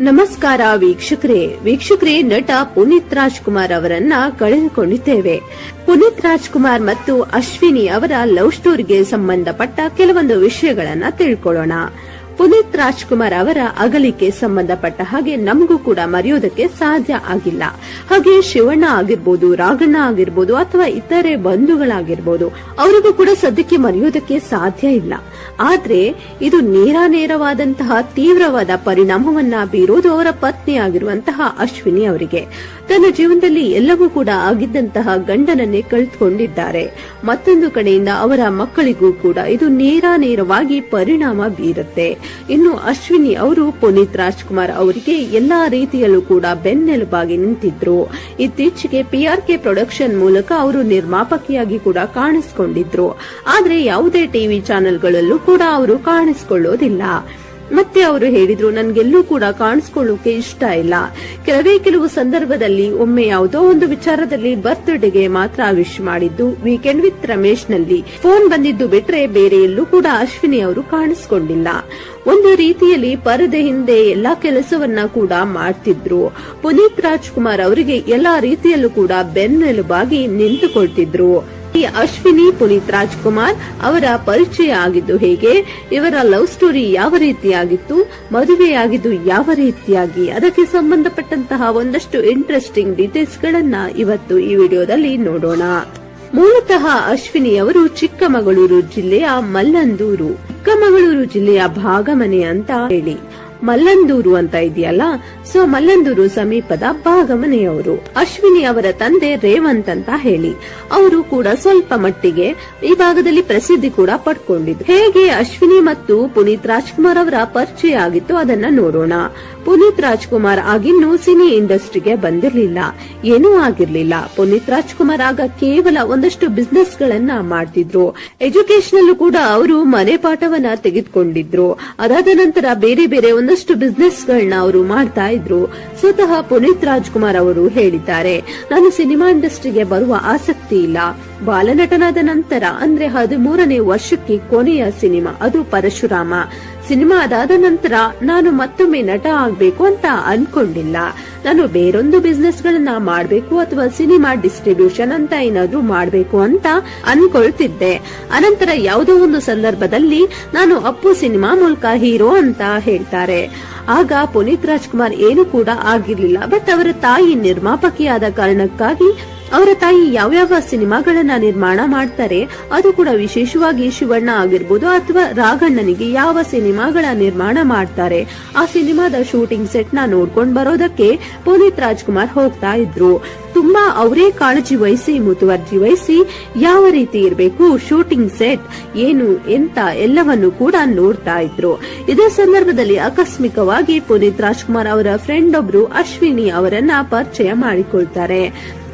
ನಮಸ್ಕಾರ ವೀಕ್ಷಕರೇ. ವೀಕ್ಷಕರೇ, ನಟ ಪುನೀತ್ ರಾಜ್ಕುಮಾರ್ ಅವರನ್ನ ಕಳೆದುಕೊಂಡಿದ್ದೇವೆ. ಪುನೀತ್ ರಾಜ್ಕುಮಾರ್ ಮತ್ತು ಅಶ್ವಿನಿ ಅವರ ಲವ್ ಸ್ಟೋರಿಗೆ ಸಂಬಂಧಪಟ್ಟ ಕೆಲವೊಂದು ವಿಷಯಗಳನ್ನ ತಿಳ್ಕೊಳ್ಳೋಣ. ಪುನೀತ್ ರಾಜ್ಕುಮಾರ್ ಅವರ ಅಗಲಿಕೆ ಸಂಬಂಧಪಟ್ಟ ಹಾಗೆ ನಮಗೂ ಕೂಡ ಮರೆಯೋದಕ್ಕೆ ಸಾಧ್ಯ ಆಗಿಲ್ಲ. ಹಾಗೆ ಶಿವಣ್ಣ ಆಗಿರ್ಬೋದು, ರಾಘಣ್ಣ ಆಗಿರ್ಬೋದು ಅಥವಾ ಇತರೆ ಬಂಧುಗಳಾಗಿರ್ಬೋದು, ಅವರಿಗೂ ಕೂಡ ಸದ್ಯಕ್ಕೆ ಮರೆಯೋದಕ್ಕೆ ಸಾಧ್ಯ ಇಲ್ಲ. ಆದ್ರೆ ಇದು ನೇರ ನೇರವಾದಂತಹ ತೀವ್ರವಾದ ಪರಿಣಾಮವನ್ನ ಬೀರುವುದು ಅವರ ಪತ್ನಿ ಆಗಿರುವಂತಹ ಅಶ್ವಿನಿ ಅವರಿಗೆ. ತನ್ನ ಜೀವನದಲ್ಲಿ ಎಲ್ಲವೂ ಕೂಡ ಆಗಿದ್ದಂತಹ ಗಂಡನನ್ನೇ ಕಳೆದುಕೊಂಡಿದ್ದಾರೆ ಮತ್ತೊಂದು ಕಡೆಯಿಂದ ಅವರ ಮಕ್ಕಳಿಗೂ ಕೂಡ ಇದು ನೇರ ನೇರವಾಗಿ ಪರಿಣಾಮ ಬೀರುತ್ತೆ. ಇನ್ನು ಅಶ್ವಿನಿ ಅವರು ಪುನೀತ್ ರಾಜ್ಕುಮಾರ್ ಅವರಿಗೆ ಎಲ್ಲಾ ರೀತಿಯಲ್ಲೂ ಕೂಡ ಬೆನ್ನೆಲುಬಾಗಿ ನಿಂತಿದ್ರು. ಇತ್ತೀಚೆಗೆ ಪಿಆರ್ಕೆ ಪ್ರೊಡಕ್ಷನ್ ಮೂಲಕ ಅವರು ನಿರ್ಮಾಪಕಿಯಾಗಿ ಕೂಡ ಕಾಣಿಸಿಕೊಂಡಿದ್ರು. ಆದ್ರೆ ಯಾವುದೇ ಟಿವಿ ಚಾನೆಲ್ಗಳಲ್ಲೂ ಕೂಡ ಅವರು ಕಾಣಿಸಿಕೊಳ್ಳೋದಿಲ್ಲ. ಮತ್ತೆ ಅವರು ಹೇಳಿದ್ರು, ನನ್ಗೆಲ್ಲೂ ಕೂಡ ಕಾಣಿಸ್ಕೊಳ್ಳೋಕೆ ಇಷ್ಟ ಇಲ್ಲ. ಕೆಲವೇ ಕೆಲವು ಸಂದರ್ಭದಲ್ಲಿ ಒಮ್ಮೆ ಯಾವುದೋ ಒಂದು ವಿಚಾರದಲ್ಲಿ ಬರ್ತ್ಡೇಗೆ ಮಾತ್ರ ವಿಶ್ ಮಾಡಿದ್ದು, ವೀಕೆಂಡ್ ವಿತ್ ರಮೇಶ್ನಲ್ಲಿ ಫೋನ್ ಬಂದಿದ್ದು ಬಿಟ್ರೆ ಬೇರೆ ಎಲ್ಲೂ ಕೂಡ ಅಶ್ವಿನಿ ಅವರು ಕಾಣಿಸ್ಕೊಂಡಿಲ್ಲ. ಒಂದು ರೀತಿಯಲ್ಲಿ ಪರದೆ ಹಿಂದೆ ಎಲ್ಲಾ ಕೆಲಸವನ್ನ ಕೂಡ ಮಾಡ್ತಿದ್ರು. ಪುನೀತ್ ರಾಜ್ಕುಮಾರ್ ಅವರಿಗೆ ಎಲ್ಲಾ ರೀತಿಯಲ್ಲೂ ಕೂಡ ಬೆನ್ನೆಲುಬಾಗಿ ನಿಂತುಕೊಳ್ತಿದ್ರು. ಈ ಅಶ್ವಿನಿ ಪುನೀತ್ ರಾಜ್ಕುಮಾರ್ ಅವರ ಪರಿಚಯ ಆಗಿದ್ದು ಹೇಗೆ? ಇವರ ಲವ್ ಸ್ಟೋರಿ ಯಾವ ರೀತಿಯಾಗಿತ್ತು? ಮದುವೆಯಾಗಿದ್ದು ಯಾವ ರೀತಿಯಾಗಿ? ಅದಕ್ಕೆ ಸಂಬಂಧಪಟ್ಟಂತಹ ಒಂದಷ್ಟು ಇಂಟ್ರೆಸ್ಟಿಂಗ್ ಡೀಟೇಲ್ಸ್ ಗಳನ್ನ ಇವತ್ತು ಈ ವಿಡಿಯೋದಲ್ಲಿ ನೋಡೋಣ. ಮೂಲತಃ ಅಶ್ವಿನಿ ಅವರು ಚಿಕ್ಕಮಗಳೂರು ಜಿಲ್ಲೆಯ ಮಲ್ಲಂದೂರು. ಚಿಕ್ಕಮಗಳೂರು ಜಿಲ್ಲೆಯ ಭಾಗಮನೆ ಅಂತ ಹೇಳಿ. ಮಲ್ಲಂದೂರು ಅಂತ ಇದೆಯಲ್ಲ? ಸೊ ಮಲ್ಲಂದೂರು ಸಮೀಪದ ಭಾಗಮನೆಯವರು ಅಶ್ವಿನಿ ಅವರ ತಂದೆ ರೇವಂತ್ ಅಂತ ಹೇಳಿ. ಅವರು ಕೂಡ ಸ್ವಲ್ಪ ಮಟ್ಟಿಗೆ ಈ ಭಾಗದಲ್ಲಿ ಪ್ರಸಿದ್ಧಿ ಕೂಡ ಪಡ್ಕೊಂಡಿದ್ರು. ಹೇಗೆ ಅಶ್ವಿನಿ ಮತ್ತು ಪುನೀತ್ ರಾಜ್ಕುಮಾರ್ ಅವರ ಪರಿಚಯ ಆಗಿತ್ತು ಅದನ್ನ ನೋಡೋಣ. ಪುನೀತ್ ರಾಜ್ಕುಮಾರ್ ಆಗಿನ್ನೂ ಸಿನಿ ಇಂಡಸ್ಟ್ರಿಗೆ ಬಂದಿರಲಿಲ್ಲ. ಏನೂ ಆಗಿರ್ಲಿಲ್ಲ. ಪುನೀತ್ ರಾಜ್ಕುಮಾರ್ ಆಗ ಕೇವಲ ಒಂದಷ್ಟು ಬಿಸ್ನೆಸ್ ಗಳನ್ನ ಮಾಡ್ತಿದ್ರು. ಎಜುಕೇಶನ್ ಕೂಡ ಅವರು ಮನೆ ಪಾಠವನ್ನ ತೆಗೆದುಕೊಂಡಿದ್ರು. ಅದಾದ ನಂತರ ಬೇರೆ ಬೇರೆ ಒಂದಷ್ಟು ಬಿಸ್ನೆಸ್ ಗಳನ್ನ ಅವರು ಮಾಡ್ತಾ ಇದ್ರು. ಸ್ವತಃ ಪುನೀತ್ ರಾಜ್ಕುಮಾರ್ ಅವರು ಹೇಳಿದ್ದಾರೆ, ನಾನು ಸಿನಿಮಾ ಇಂಡಸ್ಟ್ರಿಗೆ ಬರುವ ಆಸಕ್ತಿ ಇಲ್ಲ. ಬಾಲನಟನಾದ ನಂತರ ಅಂದ್ರೆ ಹದಿಮೂರನೇ ವರ್ಷಕ್ಕೆ ಕೊನೆಯ ಸಿನಿಮಾ, ಅದು ಪರಶುರಾಮ. ಸಿನಿಮಾ ಅದಾದ ನಂತರ ನಾನು ಮತ್ತೊಮ್ಮೆ ನಟ ಆಗ್ಬೇಕು ಅಂತ ಅನ್ಕೊಂಡಿಲ್ಲ. ನಾನು ಬೇರೊಂದು ಬಿಸ್ನೆಸ್ ಗಳನ್ನ ಮಾಡ್ಬೇಕು ಅಥವಾ ಸಿನಿಮಾ ಡಿಸ್ಟ್ರಿಬ್ಯೂಷನ್ ಅಂತ ಏನಾದ್ರೂ ಮಾಡ್ಬೇಕು ಅಂತ ಅನ್ಕೊಳ್ತಿದ್ದೆ. ಅನಂತರ ಯಾವುದೋ ಒಂದು ಸಂದರ್ಭದಲ್ಲಿ ನಾನು ಅಪ್ಪು ಸಿನಿಮಾ ಮೂಲಕ ಹೀರೋ ಅಂತ ಹೇಳ್ತಾರೆ. ಆಗ ಪುನೀತ್ ರಾಜ್ಕುಮಾರ್ ಏನು ಕೂಡ ಆಗಿರ್ಲಿಲ್ಲ. ಬಟ್ ಅವರ ತಾಯಿ ನಿರ್ಮಾಪಕಿಯಾದ ಕಾರಣಕ್ಕಾಗಿ ಅವರ ತಾಯಿ ಯಾವ್ಯಾವ ಸಿನಿಮಾಗಳನ್ನ ನಿರ್ಮಾಣ ಮಾಡ್ತಾರೆ, ಅದು ಕೂಡ ವಿಶೇಷವಾಗಿ ಶಿವಣ್ಣ ಆಗಿರ್ಬೋದು ಅಥವಾ ರಾಘಣ್ಣನಿಗೆ ಯಾವ ಸಿನಿಮಾಗಳ ನಿರ್ಮಾಣ ಮಾಡ್ತಾರೆ. ಆ ಸಿನಿಮಾದ ಶೂಟಿಂಗ್ ಸೆಟ್ನ ನೋಡ್ಕೊಂಡ್ ಬರೋದಕ್ಕೆ ಪುನೀತ್ ರಾಜ್ಕುಮಾರ್ ಹೋಗ್ತಾ ಇದ್ರು. ತುಂಬಾ ಅವರೇ ಕಾಳಜಿ ವಹಿಸಿ, ಮುತುವರ್ಜಿ ವಹಿಸಿ ಯಾವ ರೀತಿ ಇರಬೇಕು, ಶೂಟಿಂಗ್ ಸೆಟ್ ಏನು, ಎಂತ ಎಲ್ಲವನ್ನು ಕೂಡ ನೋಡ್ತಾ ಇದ್ರು. ಇದೇ ಸಂದರ್ಭದಲ್ಲಿ ಆಕಸ್ಮಿಕವಾಗಿ ಪುನೀತ್ ರಾಜ್ಕುಮಾರ್ ಅವರ ಫ್ರೆಂಡ್ ಒಬ್ರು ಅಶ್ವಿನಿ ಅವರನ್ನ ಪರಿಚಯ ಮಾಡಿಕೊಳ್ತಾರೆ.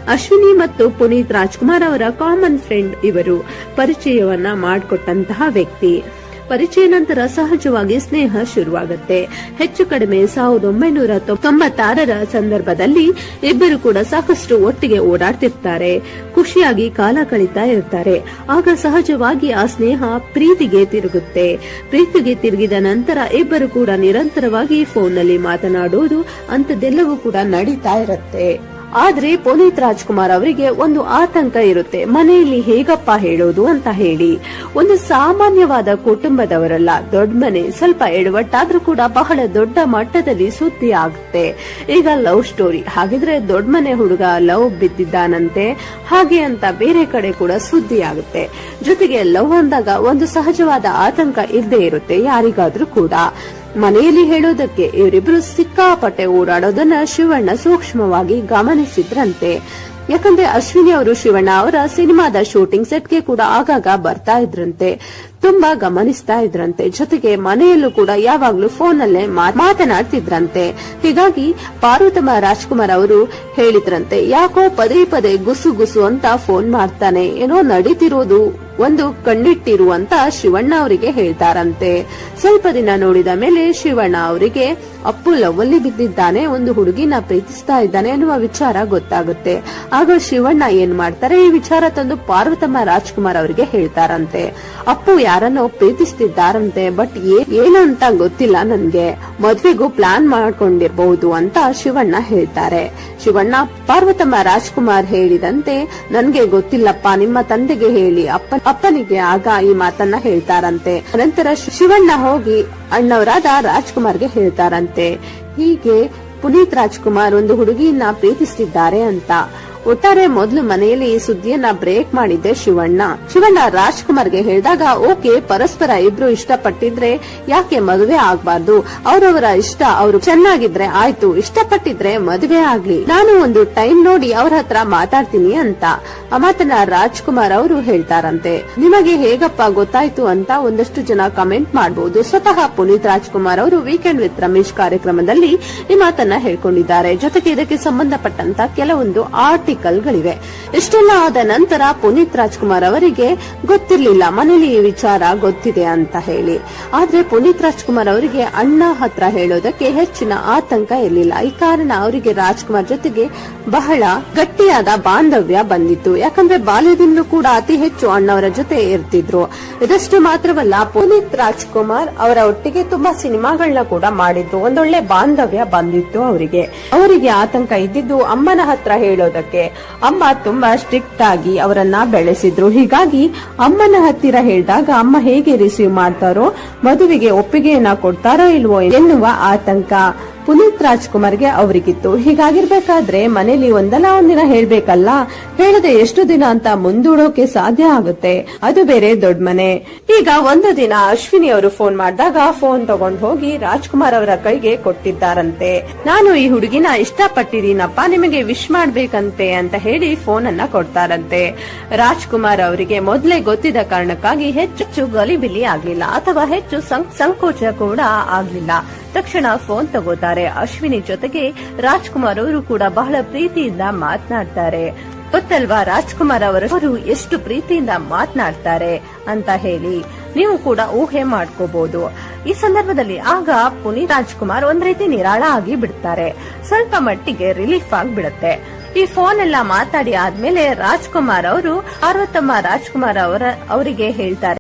ಅಶ್ವಿನಿ ಮತ್ತು ಪುನೀತ್ ರಾಜ್ಕುಮಾರ್ ಅವರ ಕಾಮನ್ ಫ್ರೆಂಡ್ ಇವರು. ಪರಿಚಯವನ್ನ ಮಾಡಿಕೊಟ್ಟಂತಹ ವ್ಯಕ್ತಿ. ಪರಿಚಯ ನಂತರ ಸಹಜವಾಗಿ ಸ್ನೇಹ ಶುರುವಾಗುತ್ತೆ. ಹೆಚ್ಚು ಕಡಿಮೆ ಸಾವಿರದ ಒಂಬೈನೂರ ತೊಂಬತ್ತಾರರ ಸಂದರ್ಭದಲ್ಲಿ ಇಬ್ಬರು ಕೂಡ ಸಾಕಷ್ಟು ಒಟ್ಟಿಗೆ ಓಡಾಡ್ತಿರ್ತಾರೆ. ಖುಷಿಯಾಗಿ ಕಾಲ ಕಳೀತಾ ಇರ್ತಾರೆ. ಆಗ ಸಹಜವಾಗಿ ಆ ಸ್ನೇಹ ಪ್ರೀತಿಗೆ ತಿರುಗುತ್ತೆ. ಪ್ರೀತಿಗೆ ತಿರುಗಿದ ನಂತರ ಇಬ್ಬರು ಕೂಡ ನಿರಂತರವಾಗಿ ಫೋನ್ನಲ್ಲಿ ಮಾತನಾಡೋದು ಅಂತದೆಲ್ಲವೂ ಕೂಡ ನಡೀತಾ ಇರುತ್ತೆ. ಆದ್ರೆ ಪುನೀತ್ ರಾಜ್ಕುಮಾರ್ ಅವರಿಗೆ ಒಂದು ಆತಂಕ ಇರುತ್ತೆ. ಮನೆಯಲ್ಲಿ ಹೇಗಪ್ಪ ಹೇಳೋದು ಅಂತ ಹೇಳಿ. ಒಂದು ಸಾಮಾನ್ಯವಾದ ಕುಟುಂಬದವರಲ್ಲ, ದೊಡ್ಡ ಮನೆ, ಸ್ವಲ್ಪ ಎಡವಟ್ಟಾದ್ರೂ ಕೂಡ ಬಹಳ ದೊಡ್ಡ ಮಟ್ಟದಲ್ಲಿ ಸುದ್ದಿ ಆಗುತ್ತೆ. ಈಗ ಲವ್ ಸ್ಟೋರಿ, ಹಾಗಿದ್ರೆ ದೊಡ್ಡ ಮನೆ ಹುಡುಗ ಲವ್ ಬಿದ್ದಿದ್ದಾನಂತೆ, ಹಾಗೆ ಅಂತ ಬೇರೆ ಕಡೆ ಕೂಡ ಸುದ್ದಿ ಆಗುತ್ತೆ. ಜೊತೆಗೆ ಲವ್ ಅಂದಾಗ ಒಂದು ಸಹಜವಾದ ಆತಂಕ ಇದ್ದೇ ಇರುತ್ತೆ, ಯಾರಿಗಾದ್ರೂ ಕೂಡ. ಮನೆಯಲ್ಲಿ ಹೇಳೋದಕ್ಕೆ ಇವರಿಬ್ರು ಸಿಕ್ಕಾಪಟ್ಟೆ ಓಡಾಡೋದನ್ನ ಶಿವಣ್ಣ ಸೂಕ್ಷ್ಮವಾಗಿ ಗಮನಿಸಿದ್ರಂತೆ. ಯಾಕಂದ್ರೆ ಅಶ್ವಿನಿ ಅವರು ಶಿವಣ್ಣ ಅವರ ಸಿನಿಮಾದ ಶೂಟಿಂಗ್ ಸೆಟ್ಗೆ ಕೂಡ ಆಗಾಗ ಬರ್ತಾ ಇದ್ರಂತೆ. ತುಂಬಾ ಗಮನಿಸ್ತಾ ಇದ್ರಂತೆ. ಜೊತೆಗೆ ಮನೆಯಲ್ಲೂ ಕೂಡ ಯಾವಾಗ್ಲೂ ಫೋನ್ ಅಲ್ಲೇ ಮಾತನಾಡ್ತಿದ್ರಂತೆ. ಹೀಗಾಗಿ ಪಾರ್ವತಮ್ಮ ರಾಜ್ಕುಮಾರ್ ಅವರು ಹೇಳಿದ್ರಂತೆ, ಯಾಕೋ ಪದೇ ಪದೇ ಗುಸು ಗುಸು ಅಂತ ಫೋನ್ ಮಾಡ್ತಾನೆ. ಏನೋ ನಡೀತಿರೋದು. ಒಂದು ಕಣ್ಣಿಟ್ಟಿರುವಂತ ಶಿವಣ್ಣ ಅವರಿಗೆ ಹೇಳ್ತಾರಂತೆ. ಸ್ವಲ್ಪ ದಿನ ನೋಡಿದ ಮೇಲೆ ಶಿವಣ್ಣ ಅವರಿಗೆ, ಅಪ್ಪು, ಲವ್ವಲ್ಲಿ ಬಿದ್ದಿದ್ದಾನೆ, ಒಂದು ಹುಡುಗಿನ ಪ್ರೀತಿಸ್ತಾ ಇದ್ದಾನೆ ಅನ್ನುವ ವಿಚಾರ ಗೊತ್ತಾಗುತ್ತೆ. ಆಗ ಶಿವಣ್ಣ ಏನ್ ಮಾಡ್ತಾರೆ, ಈ ವಿಚಾರ ತಂದು ಪಾರ್ವತಮ್ಮ ರಾಜ್ಕುಮಾರ್ ಅವರಿಗೆ ಹೇಳ್ತಾರಂತೆ. ಅಪ್ಪು, ಯಾರನ್ನೋ ಪ್ರೀತಿಸ್ತಿದ್ದಾರಂತೆ, ಬಟ್ ಏನು ಅಂತ ಗೊತ್ತಿಲ್ಲ ನನ್ಗೆ. ಮದ್ವೆಗೂ ಪ್ಲಾನ್ ಮಾಡ್ಕೊಂಡಿರಬಹುದು ಅಂತ ಶಿವಣ್ಣ ಹೇಳ್ತಾರೆ. ಶಿವಣ್ಣ, ಪಾರ್ವತಮ್ಮ ರಾಜ್ಕುಮಾರ್ ಹೇಳಿದಂತೆ, ನನ್ಗೆ ಗೊತ್ತಿಲ್ಲಪ್ಪ, ನಿಮ್ಮ ತಂದೆಗೆ ಹೇಳಿ. ಅಪ್ಪ ಅಪ್ಪನಿಗೆ ಆಗ ಈ ಮಾತನ್ನ ಹೇಳ್ತಾರಂತೆ. ನಂತರ ಶಿವಣ್ಣ ಹೋಗಿ ಅಣ್ಣವರಾದ ರಾಜ್ಕುಮಾರ್ಗೆ ಹೇಳ್ತಾರಂತೆ. ಹೀಗೆ ಪುನೀತ್ ರಾಜ್ಕುಮಾರ್ ಒಂದು ಹುಡುಗಿಯನ್ನ ಪ್ರೀತಿಸ್ತಿದ್ದಾರೆ ಅಂತ. ಒಟ್ಟಾರೆ ಮೊದಲು ಮನೆಯಲ್ಲಿ ಈ ಸುದ್ದಿಯನ್ನ ಬ್ರೇಕ್ ಮಾಡಿದ್ದೆ ಶಿವಣ್ಣ. ಶಿವಣ್ಣ ರಾಜ್ಕುಮಾರ್ಗೆ ಹೇಳಿದಾಗ, ಓಕೆ, ಪರಸ್ಪರ ಇಬ್ರು ಇಷ್ಟಪಟ್ಟಿದ್ರೆ ಯಾಕೆ ಮದುವೆ ಆಗ್ಬಾರ್ದು? ಅವರವರ ಇಷ್ಟ ಅವರು ಚೆನ್ನಾಗಿದ್ರೆ ಆಯ್ತು, ಇಷ್ಟಪಟ್ಟಿದ್ರೆ ಮದುವೆ ಆಗ್ಲಿ. ನಾನು ಒಂದು ಟೈಮ್ ನೋಡಿ ಅವ್ರ ಹತ್ರ ಮಾತಾಡ್ತೀನಿ ಅಂತ. ಮಾತನ್ನ ರಾಜ್ಕುಮಾರ್ ಅವರು ಹೇಳ್ತಾರಂತೆ. ನಿಮಗೆ ಹೇಗಪ್ಪ ಗೊತ್ತಾಯ್ತು ಅಂತ ಒಂದಷ್ಟು ಜನ ಕಮೆಂಟ್ ಮಾಡಬಹುದು ಸ್ವತಃ ಪುನೀತ್ ರಾಜ್ಕುಮಾರ್ ಅವರು ವೀಕೆಂಡ್ ವಿತ್ ರಮೇಶ್ ಕಾರ್ಯಕ್ರಮದಲ್ಲಿ ಈ ಮಾತನ್ನ ಹೇಳ್ಕೊಂಡಿದ್ದಾರೆ. ಜೊತೆಗೆ ಇದಕ್ಕೆ ಸಂಬಂಧಪಟ್ಟಂತ ಕೆಲವೊಂದು ಆರ್ಟಿಕಲ್ಗಳಿವೆ. ಇಷ್ಟೆಲ್ಲ ಆದ ನಂತರ ಪುನೀತ್ ರಾಜ್ಕುಮಾರ್ ಅವರಿಗೆ ಗೊತ್ತಿರ್ಲಿಲ್ಲ, ಮನೇಲಿ ಈ ವಿಚಾರ ಗೊತ್ತಿದೆ ಅಂತ ಹೇಳಿ. ಆದ್ರೆ ಪುನೀತ್ ರಾಜ್ಕುಮಾರ್ ಅವರಿಗೆ ಅಣ್ಣ ಹತ್ರ ಹೇಳೋದಕ್ಕೆ ಹೆಚ್ಚಿನ ಆತಂಕ ಇರಲಿಲ್ಲ. ಈ ಕಾರಣ ಅವರಿಗೆ ರಾಜ್ಕುಮಾರ್ ಜೊತೆಗೆ ಬಹಳ ಗಟ್ಟಿಯಾದ ಬಾಂಧವ್ಯ ಬಂದಿತ್ತು. ಯಾಕಂದ್ರೆ ಬಾಲ್ಯದಿಂದಲೂ ಕೂಡ ಅತಿ ಹೆಚ್ಚು ಅಣ್ಣವರ ಜೊತೆ ಇರ್ತಿದ್ರು. ಇದಷ್ಟು ಮಾತ್ರವಲ್ಲ, ಪುನೀತ್ ರಾಜ್ಕುಮಾರ್ ಅವರ ಒಟ್ಟಿಗೆ ತುಂಬಾ ಸಿನಿಮಾಗಳನ್ನ ಕೂಡ ಮಾಡಿದ್ರು. ಒಂದೊಳ್ಳೆ ಬಾಂಧವ್ಯ ಬಂದಿತ್ತು ಅವರಿಗೆ. ಅವರಿಗೆ ಆತಂಕ ಇದ್ದಿದ್ದು ಅಮ್ಮನ ಹತ್ರ ಹೇಳೋದಕ್ಕೆ. ಅಮ್ಮ ತುಂಬಾ ಸ್ಟ್ರಿಕ್ಟ್ ಆಗಿ ಅವರನ್ನ ಬೆಳೆಸಿದ್ರು. ಹೀಗಾಗಿ ಅಮ್ಮನ ಹತ್ತಿರ ಹೇಳಿದಾಗ ಅಮ್ಮ ಹೇಗೆ ರಿಸೀವ್ ಮಾಡ್ತಾರೋ, ಮದುವೆಗೆ ಒಪ್ಪಿಗೆಯನ್ನ ಕೊಡ್ತಾರೋ ಇಲ್ವೋ ಎನ್ನುವ ಆತಂಕ. ಪುನೀತ್ ರಾಜ್ಕುಮಾರ್ಗೆ ಅವರಿಗಿತ್ತು. ಹೀಗಾಗಿರ್ಬೇಕಾದ್ರೆ ಮನೇಲಿ ಒಂದಲ್ಲ ಒಂದಿನ ಹೇಳ್ಬೇಕಲ್ಲ? ಹೇಳದೆ ಎಷ್ಟು ದಿನ ಅಂತ ಮುಂದೂಡೋಕೆ ಸಾಧ್ಯ ಆಗುತ್ತೆ? ಅದು ಬೇರೆ ದೊಡ್ಡ ಮನೆ. ಈಗ ಒಂದು ದಿನ ಅಶ್ವಿನಿ ಅವರು ಫೋನ್ ಮಾಡಿದಾಗ ಫೋನ್ ತಗೊಂಡ್ ಹೋಗಿ ರಾಜ್ಕುಮಾರ್ ಅವರ ಕೈಗೆ ಕೊಟ್ಟಿದ್ದಾರಂತೆ. ನಾನು ಈ ಹುಡುಗಿನ ಇಷ್ಟಪಟ್ಟಿದ್ದೀನಪ್ಪ, ನಿಮಗೆ ವಿಶ್ ಮಾಡ್ಬೇಕಂತೆ ಅಂತ ಹೇಳಿ ಫೋನ್ ಅನ್ನ ಕೊಡ್ತಾರಂತೆ. ರಾಜ್ಕುಮಾರ್ ಅವರಿಗೆ ಮೊದಲೇ ಗೊತ್ತಿದ್ದ ಕಾರಣಕ್ಕಾಗಿ ಹೆಚ್ಚು ಗಲಿಬಿಲಿ ಆಗ್ಲಿಲ್ಲ, ಅಥವಾ ಹೆಚ್ಚು ಸಂಕೋಚ ಕೂಡ ಆಗ್ಲಿಲ್ಲ. ತಕ್ಷಣ ಫೋನ್ ತಗೋತಾರೆ. ಅಶ್ವಿನಿ ಜೊತೆಗೆ ರಾಜ್ಕುಮಾರ್ ಅವರು ಕೂಡ ಬಹಳ ಪ್ರೀತಿಯಿಂದ ಮಾತನಾಡ್ತಾರೆ. ಗೊತ್ತಲ್ವಾ ರಾಜ್ಕುಮಾರ್ ಅವರು ಎಷ್ಟು ಪ್ರೀತಿಯಿಂದ ಮಾತನಾಡ್ತಾರೆ ಅಂತ ಹೇಳಿ. ನೀವು ಕೂಡ ಊಹೆ ಮಾಡ್ಕೋಬಹುದು ಈ ಸಂದರ್ಭದಲ್ಲಿ ಆಗ ಪುನೀತ್ ರಾಜ್ಕುಮಾರ್ ಒಂದ್ ರೀತಿ ನಿರಾಳ ಆಗಿ ಬಿಡ್ತಾರೆ. ಸ್ವಲ್ಪ ಮಟ್ಟಿಗೆ ರಿಲೀಫ್ ಆಗ್ಬಿಡತ್ತೆ. ಈ ಫೋನ್ ಎಲ್ಲ ಮಾತಾಡಿ ಆದ್ಮೇಲೆ ರಾಜ್ಕುಮಾರ್ ಅವರು ಪಾರ್ವತಮ್ಮ ರಾಜ್ಕುಮಾರ್ ಅವರ ಅವರಿಗೆ ಹೇಳ್ತಾರೆ.